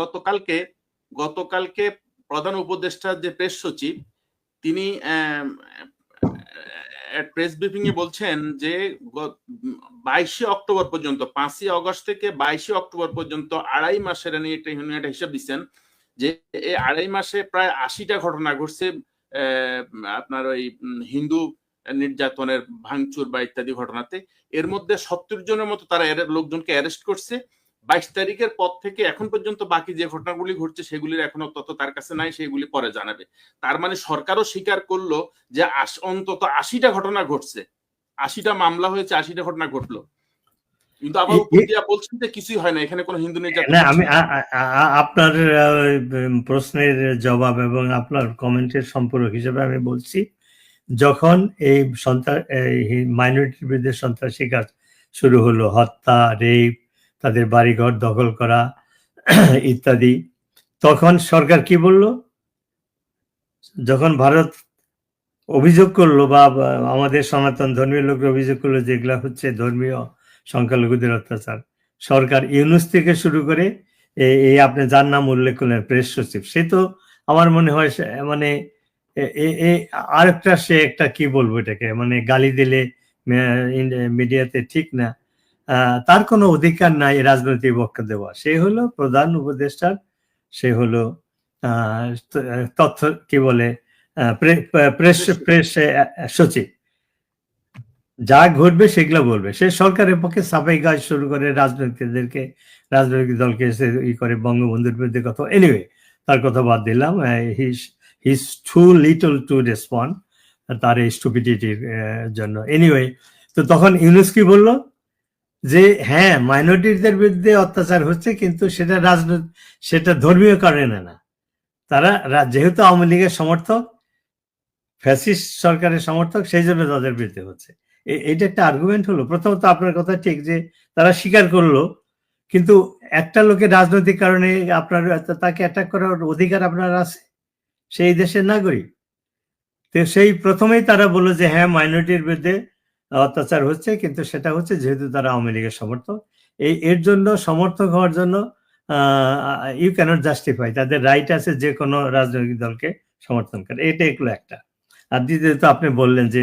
গতকালকে গতকালকে প্রধান উপদেষ্টার যে প্রেস সচিব, তিনি প্রেস ব্রিফিং এ বলছেন যে বাইশে অক্টোবর পর্যন্ত, পাঁচই অগস্ট থেকে বাইশে অক্টোবর পর্যন্ত আড়াই মাসের একটা হিসাব দিচ্ছেন যে এই আড়াই মাসে প্রায় আশিটা ঘটনা ঘটছে আপনার ওই হিন্দু নির্যাতনের ভাঙচুর বা ইত্যাদি ঘটনাতে। এর মধ্যে সত্তর জনের মতো তারা লোকজনকে অ্যারেস্ট করছে। বাইশ তারিখের পর থেকে এখন পর্যন্ত বাকি যে ঘটনাগুলি ঘটছে সেগুলির এখনও তত তার কাছে নাই সেগুলি পরে জানাবে। তার মানে সরকারও স্বীকার করল যে অন্তত আশিটা ঘটনা ঘটছে। আশিটা মামলা হয়েছে আশিটা ঘটনা ঘটলো। কিন্তু আবার বলছেন যে কিছুই হয় না এখানে কোনো হিন্দু নির্যাতন আমি আপনার প্রশ্নের জবাব এবং আপনার কমেন্টের সম্পর্ক হিসেবে আমি বলছি যখন এই সন্ত্রাস মাইনরিটির বিরুদ্ধে সন্ত্রাসী কাজ শুরু হলো হত্যা রেপ তাদের বাড়িঘর দখল করা, ইত্যাদি। তখন সরকার কি বলল? যখন ভারত অভিযোগ করল বা আমাদের সনাতন ধর্মীয় লোক অভিযোগ করল যেগুলা হচ্ছে ধর্মীয় সংখ্যালঘুদের অত্যাচার, সরকার ইউনুস থেকে শুরু করে এই আপনি যার নাম উল্লেখ করলেন, প্রেস সচিব, সে তো আমার মনে হয় মানে আর একটা সে একটা কি বলব এটাকে মানে গালি দিলে মিডিয়াতে ঠিক না। তার কোনো অধিকার নাই রাজনৈতিক বক্তব্য দেওয়া সে হলো প্রধান উপদেষ্টার সে হলো তথ্য কি বলে প্রেস প্রেস সচিব। যা ঘটবে সেগুলো বলবে। সে সরকারের পক্ষে সাফাই কাজ শুরু করে রাজনীতিদেরকে রাজনৈতিক দলকে এসে ই করে বঙ্গবন্ধুর বিরুদ্ধে কথা এনিওয়ে তার কথা বাদ দিলাম। His his too little to respond তার এই স্টুপিডিটির জন্য। এনিওয়ে তো তখন ইউনুস কি বলল? যে হ্যাঁ মাইনরিটিদের বিরুদ্ধে অত্যাচার হচ্ছে, কিন্তু সেটা রাজনৈতিক সেটা ধর্মীয় কারণে না। তারা যেহেতু আওয়ামী লীগের সমর্থক, ফ্যাসিস্ট সরকারের সমর্থক, সেই জন্য তাদের বিরুদ্ধে হচ্ছে। এটা একটা আর্গুমেন্ট হলো। প্রথমত আপনার কথা ঠিক যে, তারা স্বীকার করল, কিন্তু একটা লোকের রাজনৈতিক কারণে আপনার, তাকে অ্যাটাক করার অধিকার আপনার আছে? সেই দেশের নাগরিক। তো সেই প্রথমেই তারা বলল যে হ্যাঁ মাইনরিটির বিরুদ্ধে অত্যাচার হচ্ছে, কিন্তু সেটা হচ্ছে যেহেতু তারা আওয়ামী লীগের সমর্থক। এই, এর জন্য সমর্থক হওয়ার জন্য ইউ ক্যানট জাস্টিফাই তাদের রাইট আছে যে কোনো রাজনৈতিক দলকে সমর্থন করে। এটা এগুলো একটা। আর দ্বিতীয়ত আপনি বললেন যে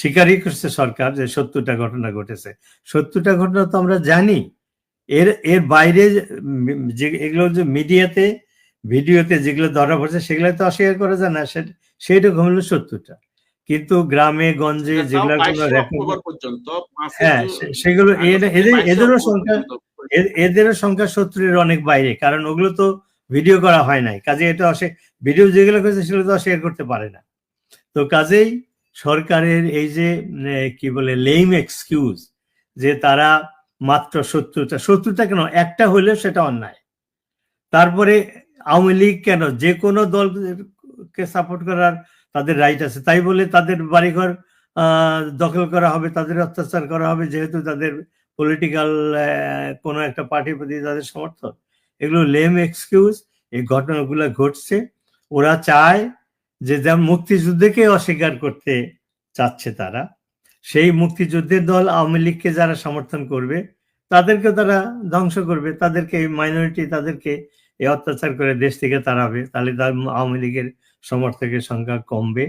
স্বীকারই করছে সরকার যে সত্তরটা ঘটনা ঘটেছে। সত্তরটা ঘটনা তো আমরা জানি। এর এর বাইরে যে, এগুলো যে মিডিয়াতে, ভিডিওতে যেগুলো ধরা পড়ছে, সেগুলো তো অস্বীকার করা যায় না। সেটা হলো সত্তরটা। কিন্তু গ্রামে গঞ্জে যেগুলো হ্যাঁ সেগুলো এদেরও সংখ্যা এদেরও সংখ্যা সত্তরের অনেক বাইরে কারণ ওগুলো তো ভিডিও করা হয় নাই। কাজে এটা অসে ভিডিও যেগুলো করেছে সেগুলো তো অস্বীকার করতে পারে না। তো কাজেই সরকারের এই যে কি বলে লেইম এক্সকিউজ যে তারা মাত্র সত্তরটা সত্তরটা কেন? একটা হলেও সেটা অন্যায়। তারপরে আওয়ামী লীগ কেন? যে কোনো দলকে সাপোর্ট করার তাদের রাইট আছে। তাই বলে তাদের বাড়িঘর দখল করা হবে, তাদের অত্যাচার করা হবে, যেহেতু তাদের পলিটিক্যাল কোনো একটা পার্টির প্রতি তাদের সমর্থন। এগুলো লেম এক্সকিউজ এই ঘটনাগুলো ঘটছে। ওরা চায় যে যেমন মুক্তিযুদ্ধকে অস্বীকার করতে চাচ্ছে তারা। সেই মুক্তিযুদ্ধের দল আওয়ামী লীগকে যারা সমর্থন করবে তাদেরকে তারা ধ্বংস করবে। তাদেরকে মাইনরিটি তাদেরকে এই অত্যাচার করে দেশ থেকে তাড়াবে। তাহলে আওয়ামী লীগের সমর্থকের সংখ্যা কমবে